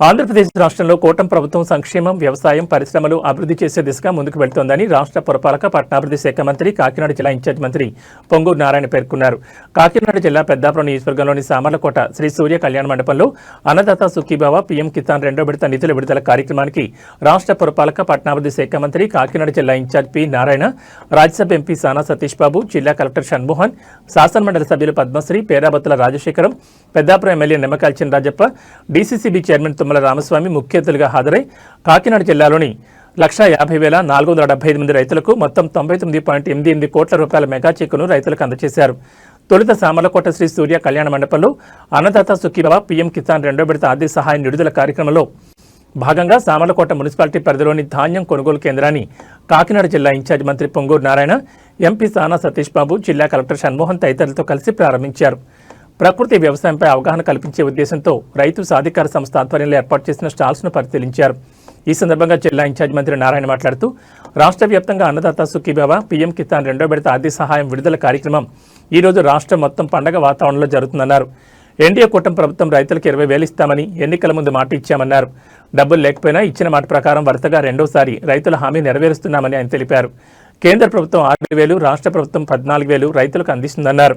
ఆంధ్రప్రదేశ్ రాష్ట్రంలో కోటం ప్రభుత్వం సంక్షేమం వ్యవసాయం పరిశ్రమలు అభివృద్ధి చేసే దిశగా ముందుకు వెళ్తోందని రాష్ట్ర పురపాలక పట్టణాభివృద్ధి శాఖ మంత్రి కాకినాడ జిల్లా ఇన్ఛార్జ్ మంత్రి పొంగూరు నారాయణ పేర్కొన్నారు. కాకినాడ జిల్లా పెద్దాపురం నియోజకవర్గంలోని సామర్లకోట శ్రీ సూర్య కళ్యాణ మండపంలో అన్నదాత సుఖీబావ పీఎం కిసాన్ రెండో విడత నిధుల విడుదల కార్యక్రమానికి రాష్ట్ర పురపాలక పట్టణాభివృద్ధి శాఖ మంత్రి కాకినాడ జిల్లా incharge P Narayana Rajya Sabha MP Sana Satish Babu జిల్లా కలెక్టర్ షణ్మోహన్ శాసనమండలి సభ్యులు Padma Shri Perabattula Rajasekharam Peddapuram MLA Nimmakayala Rajappa DCCB chairman Tummala Ramaswamy ముఖ్య అతిథులుగా హాజరై కాకినాడ జిల్లాలోని లక్షా యాభై వేల నాలుగు వందల డెబ్బై ఐదు మంది రైతులకు మొత్తం తొంభై తొమ్మిది పాయింట్ ఎనిమిది ఎనిమిది కోట్ల రూపాయల మెగా చెక్కును రైతులకు అందజేశారు. తొలుత సామర్లకోట శ్రీ సూర్య కళ్యాణ మండపంలో అన్నదాత సుఖీబాబా పీఎం కిసాన్ రెండో విడత ఆర్థిక సహాయం విడుదల కార్యక్రమంలో భాగంగా సామర్లకోట మున్సిపాలిటీ పరిధిలోని ధాన్యం కొనుగోలు కేంద్రాన్ని కాకినాడ జిల్లా ఇన్ఛార్జ్ మంత్రి పొంగూరు నారాయణ ఎంపీ సానా సతీష్ బాబు జిల్లా కలెక్టర్ షణ్మోహన్ తదితరులతో కలిసి ప్రారంభించారు. ప్రకృతి వ్యవసాయంపై అవగాహన కల్పించే ఉద్దేశంతో రైతు సాధికార సంస్థ ఆధ్వర్యంలో ఏర్పాటు చేసిన స్టాల్స్ను పరిశీలించారు. ఈ సందర్భంగా జిల్లా ఇన్ఛార్జ్ మంత్రి నారాయణ మాట్లాడుతూ రాష్ట్ర వ్యాప్తంగా అన్నదాత సుఖీబాబా పీఎం కిసాన్ రెండో విడత ఆర్థిక సహాయం విడుదల కార్యక్రమం ఈ రోజు రాష్ట్రం మొత్తం పండగ వాతావరణంలో జరుగుతుందన్నారు. ఎన్డీఏ కూటమి ప్రభుత్వం రైతులకు ఇరవై వేలు ఇస్తామని ఎన్నికల ముందు మాట ఇచ్చామన్నారు. డబ్బులు లేకపోయినా ఇచ్చిన మాట ప్రకారం వరుసగా రెండోసారి రైతుల హామీ నెరవేరుస్తున్నామని ఆయన తెలిపారు. కేంద్ర ప్రభుత్వం ఆరు వేలు రాష్ట్ర ప్రభుత్వం పద్నాలుగు వేలు రైతులకు అందిస్తుందన్నారు.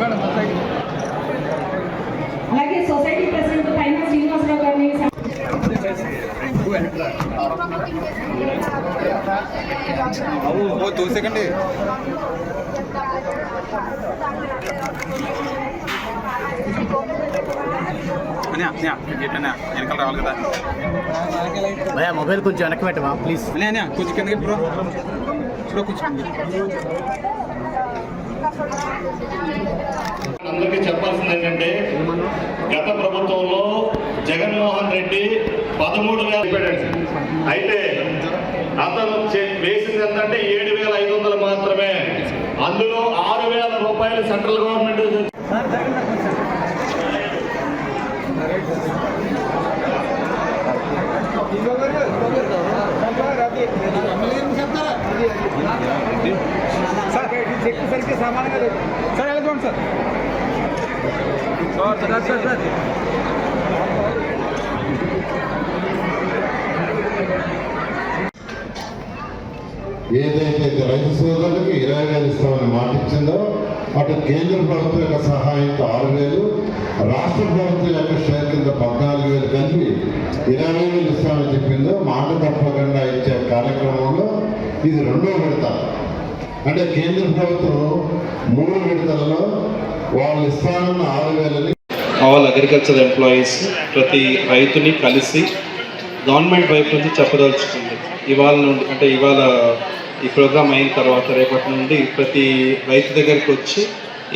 మేడం అలాగే సొసైటీ వెనకాల రావాలి కదా. భయ మొబైల్ కొంచెం వెనక్కి పెట్టమా ప్లీజ్? అన్యా కొంచెం కిందకి బ్రో. బ్రో కొంచెం అందరికీ చెప్పాల్సింది ఏంటంటే గత ప్రభుత్వంలో జగన్మోహన్ రెడ్డి పదమూడు వేల పెట్టాడు. అయితే అతను చే- వేసింది ఏంటంటే ఏడు వేల ఐదు వందలు మాత్రమే. అందులో ఆరు వేల రూపాయలు సెంట్రల్ గవర్నమెంట్ సార్ చెక్ సరికి సమానంగా లేదు. Sir. Sir sir sir sir. ఏదైతే రైతు సోదరులకు ఇరవై వేలు ఇస్తామని మాట ఇచ్చిందో అటు కేంద్ర ప్రభుత్వం యొక్క సహాయంతో ఆరు వేలు రాష్ట్ర ప్రభుత్వం యొక్క షేర్ కింద పద్నాలుగు వేలు కలిపి ఇరవై వేలు ఇస్తామని చెప్పిందో మాట తప్పకుండా ఇచ్చే కార్యక్రమంలో ఇది రెండో విడత. అంటే కేంద్ర ప్రభుత్వం మూడు విడతలలో వాళ్ళు ఇస్తానన్న ఆరు వేలని ఆల్ అగ్రికల్చర్ ఎంప్లాయీస్ ప్రతి రైతుని కలిసి గవర్నమెంట్ వైపు నుంచి చెప్పదలుచుకుంది. ఇవాళ నుండి అంటే ఇవాళ ఈ ప్రోగ్రామ్ అయిన తర్వాత రేపటి నుండి ప్రతి రైతు దగ్గరికి వచ్చి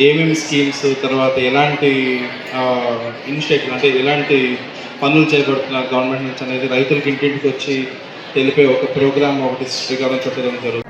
ఏమేమి స్కీమ్స్ తర్వాత ఎలాంటి ఇనిషియేటివ్ అంటే ఎలాంటి పనులు చేపడుతున్నారు గవర్నమెంట్ నుంచి అనేది రైతులకి ఇంటింటికి వచ్చి తెలిపే ఒక ప్రోగ్రామ్ ఒకటి శ్రీకారం చుట్టడం జరుగుతుంది.